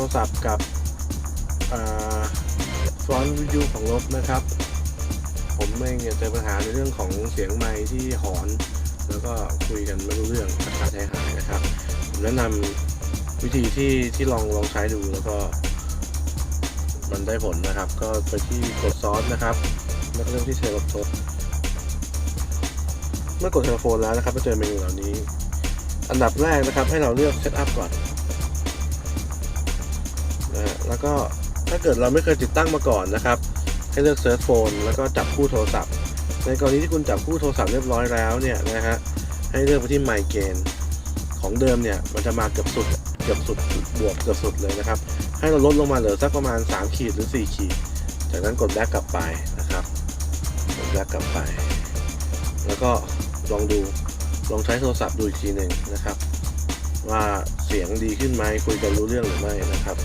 รศัพท์กับฟอนต์วิดีโอของรถนะครับ ผมเองเนี่ยเจอปัญหาในเรื่องของเสียงไมค์ที่หอน แล้วก็คุยกันไม่รู้เรื่องราคาใช้หายนะครับ ผมแนะนำวิธีที่ที่ลองลองใช้ดูแล้วก็มันได้ผลนะครับ ก็ไปที่กดซอสนะครับแล้วก็เริ่มที่เซลล์ทดเมื่อกดเทลโฟนแล้วนะครับก็เจอเมนูเหล่านี้ อันดับแรกนะครับให้เราเลือกเซตอัพก่อน แล้วก็ถ้าเกิดเราไม่เคยติดตั้งมาก่อนนะครับ ให้เลือกเซิร์ชโฟนแล้วก็จับคู่โทรศัพท์ ในกรณีที่คุณจับคู่โทรศัพท์เรียบร้อยแล้วเนี่ยนะฮะให้เลือกไปที่ไมเกนของเดิมเนี่ยมันจะมาเกือบสุดเกือบสุดบวกเกือบสุดเลยนะครับ ให้เราลดลงมาเหลือสักประมาณ 3 ขีดหรือ 4 ขีด จากนั้นกดแบ็กกลับไปนะครับกดแบ็กกลับไป แล้วก็ลองดูลองใช้โทรศัพท์ดูอีกทีหนึ่งนะครับ ว่าเสียงดีขึ้นไหมคุยกันรู้เรื่องหรือไม่นะครับ